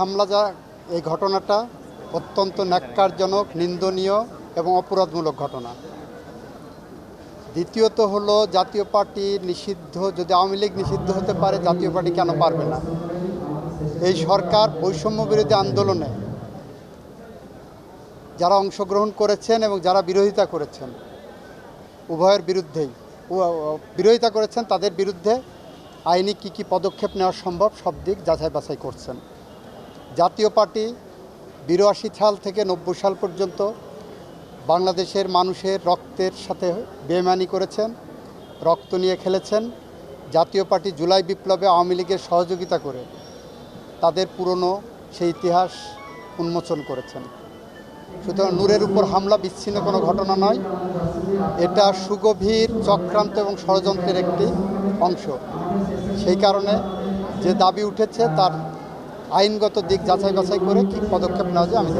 হামলা যা এই ঘটনাটা অত্যন্ত ন্যাক্কারজনক, নিন্দনীয় এবং অপরাধমূলক ঘটনা। দ্বিতীয়ত হলো, জাতীয় পার্টি নিষিদ্ধ, যদি আওয়ামী লীগ নিষিদ্ধ হতে পারে, জাতীয় পার্টি কেন পারবে না? এই সরকার বৈষম্য বিরোধী আন্দোলনে যারা অংশগ্রহণ করেছেন এবং যারা বিরোধিতা করেছেন, উভয়ের বিরুদ্ধেই বিরোধিতা করেছেন, তাদের বিরুদ্ধে আইনি কী কী পদক্ষেপ নেওয়া সম্ভব, সব দিক যাচাই বাছাই করছেন। জাতীয় পার্টি বিরাশি সাল থেকে নব্বই সাল পর্যন্ত বাংলাদেশের মানুষের রক্তের সাথে বেমানি করেছেন, রক্ত নিয়ে খেলেছেন। জাতীয় পার্টি জুলাই বিপ্লবে আওয়ামী লীগের সহযোগিতা করে তাদের পুরনো সেই ইতিহাস উন্মোচন করেছেন। সুতরাং নূরের উপর হামলা, বিচ্ছিন্ন কোনো ঘটনা নয়। এটা সুগভীর, চক্রান্ত এবং ষড়যন্ত্রের একটি অংশ। সেই কারণে যে দাবি উঠেছে তার আইনগত দিক যাচাই বাছাই করে কি পদক্ষেপ নেওয়া যায় আমি